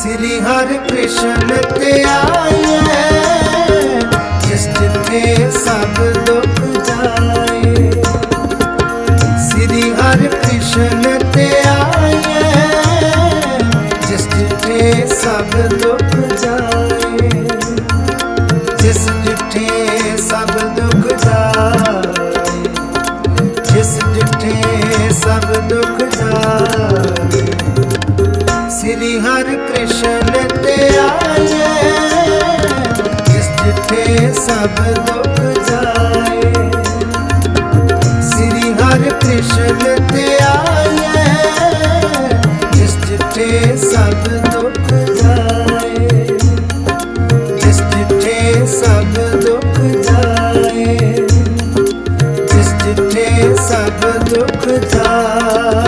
ਸ੍ਰੀ ਹਰਿ ਕ੍ਰਿਸ਼ਨ ਤੇ ਆਏ ਜਿਸ ਜਿਥੇ ਸਭ ਦੁੱਖ ਜਾਏ। ਸ੍ਰੀ ਹਰਿ ਕ੍ਰਿਸ਼ਨ ਤੇ ਆਏ ਜਿਸ ਜਿਥੇ ਸਭ ਦੁੱਖ ਜਾਏ। ਜਿਸ ਜਿਥੇ ਸਭ ਦੁੱਖ ਜਾਏ, ਜਿਸ ਜਿਥੇ ਸਭ ਦੁੱਖ ਜਾਏ। ਹਰਿ ਕ੍ਰਿਸ਼ਨ ਤੇ ਆਏ, ਜਿਸ ਜਿਥੇ ਸਭ ਦੁੱਖ ਜਾਏ। ਸ੍ਰੀ ਹਰਿ ਕ੍ਰਿਸ਼ਨ ਤੇ ਆਏ, ਜਿਸ ਜਿਥੇ ਸਭ ਦੁੱਖ ਜਾਏ। ਜਿਸ ਜਿਥੇ ਸਭ ਦੁੱਖ ਜਾਏ, ਜਿਸ ਜਿਥੇ ਸਭ ਦੁੱਖ ਜਾਏ।